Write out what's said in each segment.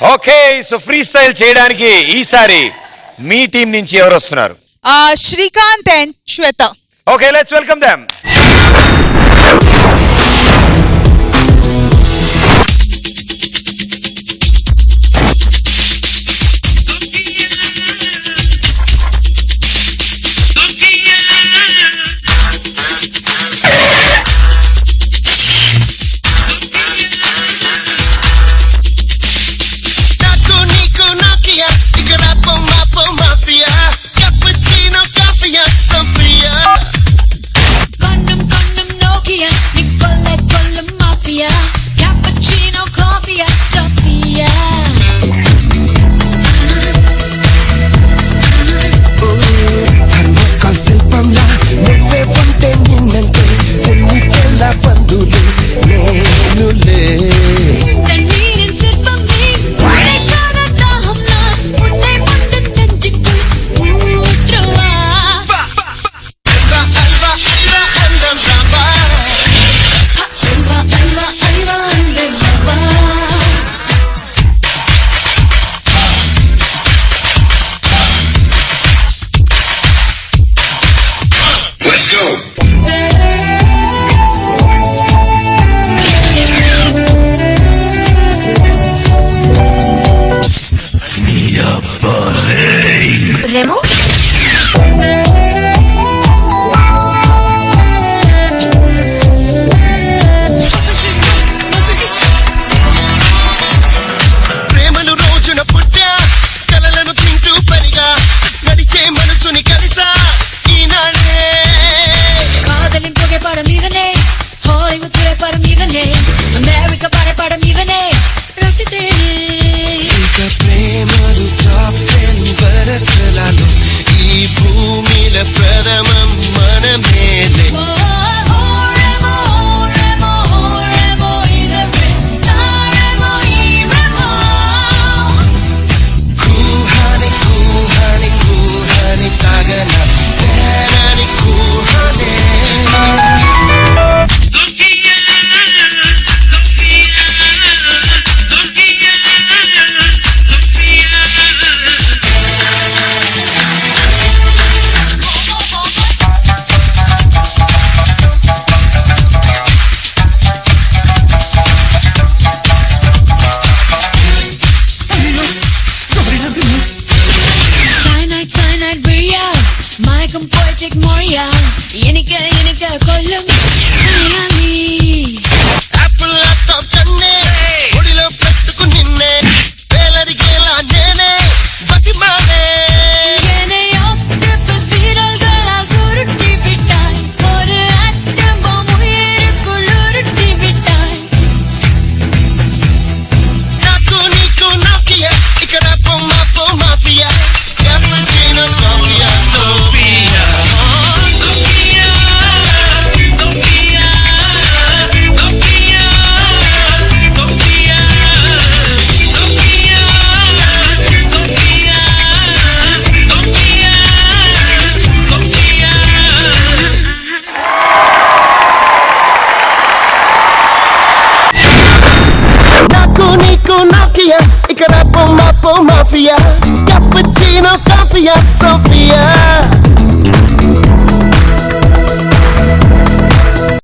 Okay so free style చేయడానికి ఈసారి మీ team నుంచి ఎవరు వస్తున్నారు Shrikant and Shweta. Okay let's welcome them coffea సోఫియా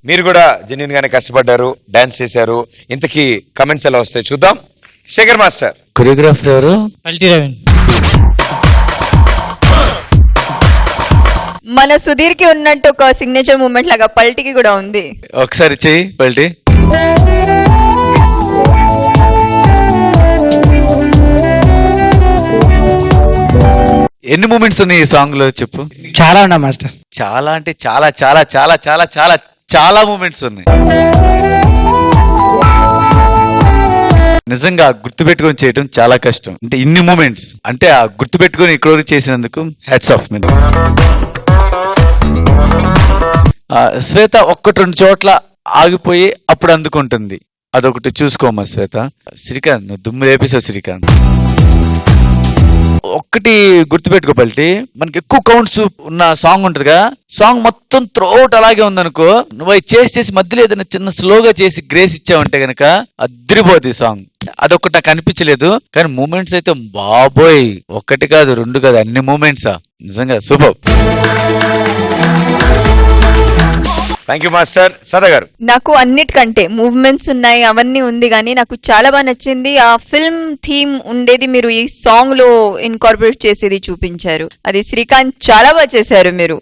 మీరు కూడా జెన్యున్ గానే కష్టపడ్డారు డాన్స్ చేశారు. ఇంతకీ కమెంట్స్ ఎలా వస్తాయి చూద్దాం. శేఖర్ మాస్టర్. కొరియోగ్రాఫర్ ఎవరు? పల్టీ రవీన్. మన సుధీర్కి ఉన్నట్టు ఒక సిగ్నేచర్ మూమెంట్ లాగా పల్టికి కూడా ఉంది. ఒకసారి చెయ్యి పల్టీ. ఎన్ని మూమెంట్స్ ఉన్నాయి ఈ సాంగ్లో చెప్పు? చాలా ఉన్నా మాస్టర్. చాలా అంటే చాలా చాలా చాలా చాలా చాలా చాలా మూమెంట్స్ ఉన్నాయి. నిజంగా గుర్తుపెట్టుకొని చేయడం చాలా కష్టం. అంటే ఇన్ని మూమెంట్స్ అంటే ఆ గుర్తుపెట్టుకొని ఇక్కడ వరకు చేసినందుకు హెడ్స్ ఆఫ్ మీద. శ్వేత ఒక్కటి రెండు చోట్ల ఆగిపోయి అప్పుడు అందుకుంటుంది. అదొకటి చూసుకోమా శ్వేత. శ్రీకాంత్ నువ్వు దుమ్ము లేపేసావు శ్రీకాంత్. ఒక్కటి గుర్తుపెట్టుకోబట్టి మనకి ఎక్కువ కౌంట్స్ ఉన్న సాంగ్ ఉంటదిగా సాంగ్ మొత్తం త్రోట్ అలాగే ఉందనుకో నువ్వు అవి చేసి చేసి మధ్యలో ఏదైనా చిన్న స్లోగా చేసి గ్రేస్ ఇచ్చావంటే గనక అద్దరిపోద్ది సాంగ్ అదొకటి నాకు అనిపించలేదు కానీ మూమెంట్స్ అయితే బాబోయ్. ఒక్కటి కాదు రెండు కాదు అన్ని మూమెంట్సా నిజంగా సూపర్ థ్యాంక్ యూ మాస్టర్ సదా గారు నాకు అన్నిటికంటే మూవ్మెంట్స్ ఉన్నాయి అవన్నీ ఉంది కానీ నాకు చాలా బాగా నచ్చింది. ఆ ఫిల్మ్ థీమ్ ఉండేది మీరు ఈ సాంగ్లో ఇన్కార్పొరేట్ చేసేది చూపించారు. అది శ్రీకాంత్ చాలా బాగా చేశారు మీరు.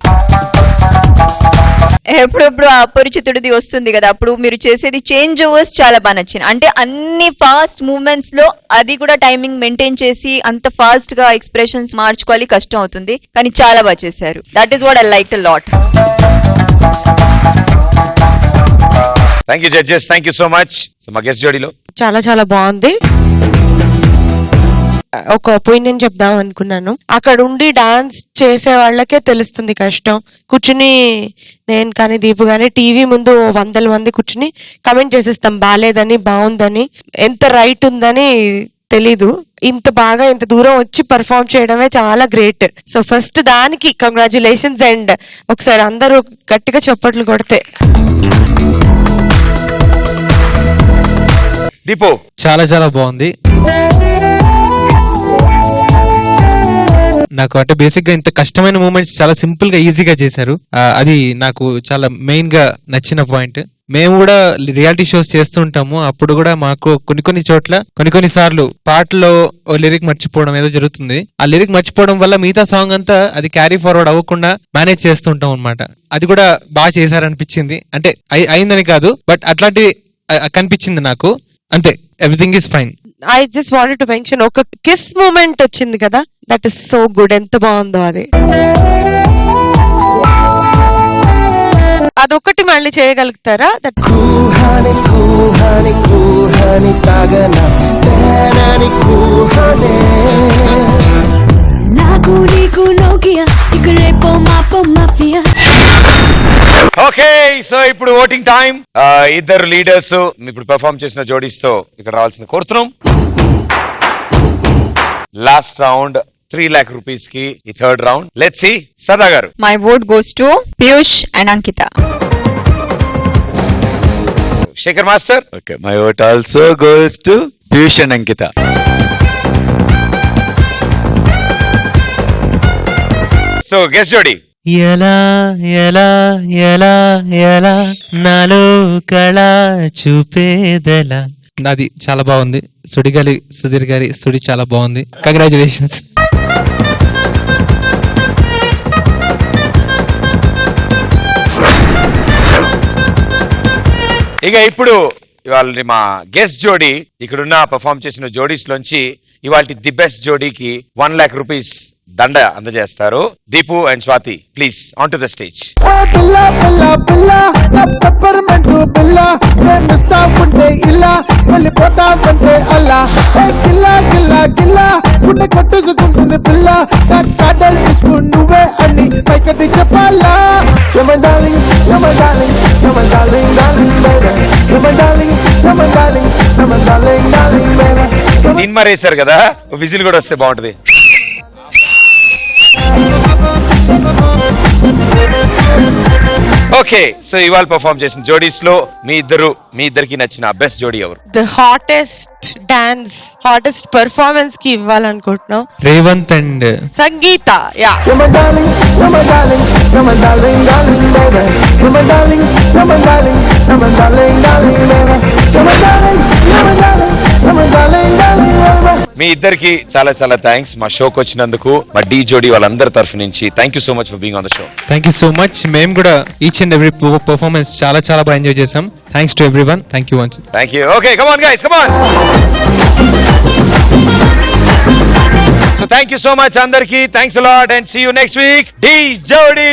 ఎప్పుడప్పుడు ఆ అపరిచితుడిది వస్తుంది కదా అప్పుడు మీరు చేసేది చేంజ్ ఓవర్స్ చాలా బాగా నచ్చింది. అంటే అన్ని ఫాస్ట్ మూవ్మెంట్స్లో అది కూడా టైమింగ్ మెయింటైన్ చేసి అంత ఫాస్ట్గా ఎక్స్ప్రెషన్స్ మార్చుకోవాలి కష్టం అవుతుంది. కానీ చాలా బాగా చేశారు. That is what I like lot thank you judges thank you so much so మా గెస్ట్ జోడీలో చాలా చాలా బాగుంది. ఒక ఒపీనియన్ చెప్దాం అనుకున్నాను. అక్కడ ఉండి డాన్స్ చేసే వాళ్ళకే తెలుస్తుంది కష్టం. కూర్చుని నేను కానీ దీపు కానీ టీవీ ముందు వందల మంది కూర్చుని కమెంట్ చేసేస్తాం. బాగాలేదని బాగుందని ఎంత రైట్ ఉందని తెలీదు. ఇంత బాగా ఇంత దూరం వచ్చి పర్ఫామ్ చేయడమే చాలా గ్రేట్ సో ఫస్ట్ దానికి కంగ్రాచులేషన్స్ అండ్ ఒకసారి అందరూ గట్టిగా చప్పట్లు కొడితే. దీపు. చాలా చాలా బాగుంది. నాకు అంటే బేసిక్గా ఇంత కష్టమైన మూమెంట్స్ చాలా సింపుల్గా ఈజీగా చేశారు. అది నాకు చాలా మెయిన్గా నచ్చిన పాయింట్ మేము కూడా రియాలిటీ షోస్ చేస్తుంటాము. అప్పుడు కూడా మాకు కొన్ని కొన్ని చోట్ల కొన్ని కొన్ని సార్లు పాటలో ఓ లిరిక్ మర్చిపోవడం ఏదో జరుగుతుంది. ఆ లిరిక్ మర్చిపోవడం వల్ల మిగతా సాంగ్ అంతా అది క్యారీ ఫార్వర్డ్ అవ్వకుండా మేనేజ్ చేస్తుంటాం అనమాట అది కూడా బాగా చేశారనిపించింది. అంటే అయిందని కాదు బట్ అట్లాంటి కనిపించింది నాకు. అంతే everything is fine I just wanted to mention ఒక కిస్ మూమెంట్ వచ్చింది కదా దట్ ఇస్ సో గుడ్ ఎంత బాగుందో అది. అదొకటి మళ్ళీ చేయగలుగుతారా? దట్ కూహాని కూహాని కూహాని తాగన తేనాని కూహానే. నాకు నీకు నోకియా ఇక రేపో మాపో మాఫియా ఓకే సో ఇప్పుడు ఓటింగ్ టైం ఇద్దరు లీడర్స్ ఇప్పుడు పెర్ఫామ్ చేసిన జోడీస్తో ఇక్కడ రావాల్సింది కోరుతున్నాం. లాస్ట్ రౌండ్ త్రీ లాక్ రూపీస్కి ఈ third round let see Sada garu. My vote goes to Piyush and Ankita Shekhar master okay my vote also goes to Piyush and Ankita so guest జోడీ. ఎలా ఎలా ఎలా ఎలా నాలో కళ చూపేదెలా అది చాలా బాగుంది. సుడిగాలి సుధీర్ గారి సుడి చాలా బాగుంది. కంగ్రాచులేషన్స్ ఇక ఇప్పుడు ఇవాళ మా గెస్ట్ జోడీ. ఇక్కడున్న పర్ఫామ్ చేసిన జోడీస్ లోంచి ఇవాళ ది బెస్ట్ జోడీకి వన్ లాక్ రూపీస్ దండ అందజేస్తారు. Deepu and Swathi please on to the stage కొట్టేసుకుంటుంది పిల్ల నా కాటలు నువ్వే అని పైకటి చెప్పాలా దీని మరేసారు కదా విజిల్ కూడా వస్తే బాగుంటది. ఓకే సో ఇవాళ పర్ఫామ్ చేసిన జోడీస్లో మీ ఇద్దరు మీ ఇద్దరికి నచ్చిన బెస్ట్ జోడీ ఎవరు? ద హాటెస్ట్ డాన్స్ హాటెస్ట్ పర్ఫార్మెన్స్కి ఇవ్వాలనుకుంటున్నాం. రేవంత్ అండ్ సంగీత యా మీ ఇద్దరికి చాలా చాలా థ్యాంక్స్ మా షోకి వచ్చినందుకు మా డీ జోడీ వాళ్ళందరి తరఫు నుంచి thank you so much for being on the show thank you so much మేము కూడా ఈచ్ అండ్ ఎవ్రీ పర్ఫార్మెన్స్ చాలా చాలా బాగా ఎంజాయ్ చేసాం thanks to everyone thank you once thank you okay come on guys come on so thank you so much అందరికి. Thanks lot and see you next week D జోడీ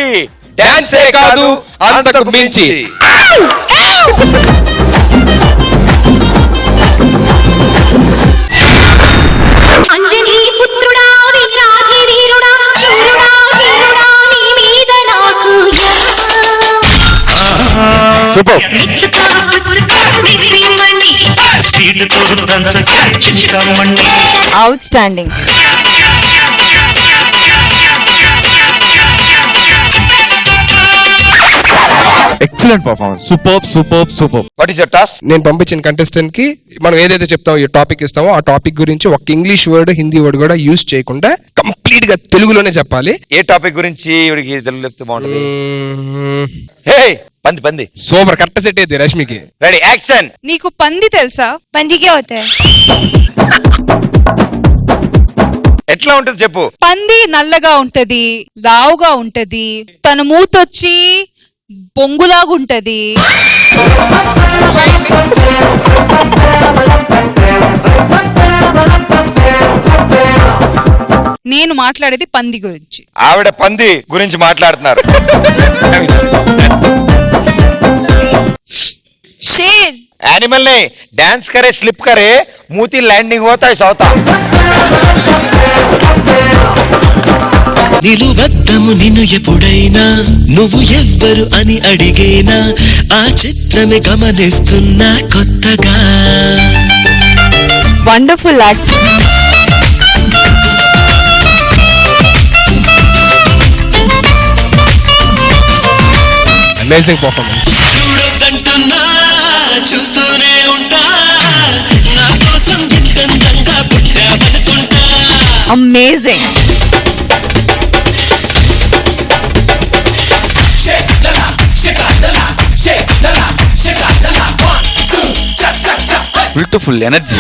డాన్సే కాదు అంతకు మించి. Outstanding excellent performance super super super what is your task నేను పంపించిన కంటెస్టెంట్కి మనం ఏదైతే చెప్తామో ఈ టాపిక్ ఇస్తామో ఆ టాపిక్ గురించి ఒక ఇంగ్లీష్ వర్డ్ హిందీ వర్డ్ కూడా యూజ్ చేయకుండా కంప్లీట్గా తెలుగులోనే చెప్పాలి ఏ టాపిక్ గురించి తెలుగు చెప్తే బాగుంటుంది హే పంది పంది. సూపర్ కరెక్ట్ సెట్ అయితే రష్మికి. రెడీ యాక్షన్ నీకు పంది తెలుసా? పందికే అవుతాయి. ఎట్లా ఉంటుంది చెప్పు. పంది నల్లగా ఉంటది లావుగా ఉంటది తన మూతొచ్చి బొంగులాగుంటది నేను మాట్లాడేది పంది గురించి. ఆవిడ పంది గురించి మాట్లాడుతున్నారు. షేర్ एनिमल नहीं डांस करे स्लिप करे मूती लैंडिंग होता है सौता నిలువద్దము నిన్ను ఎప్పుడైనా నువ్వు ఎవ్వరు అని అడిగేనా ఆ చిత్రమే గమనిస్తున్నా కొత్తగా వండర్ఫుల్ యాక్ట్ అమేజింగ్ పర్ఫార్మెన్స్ చూస్తూనే ఉంటా. నా కోసం ఇంతంగా పుట్టావనుకుంటా amazing full to full energy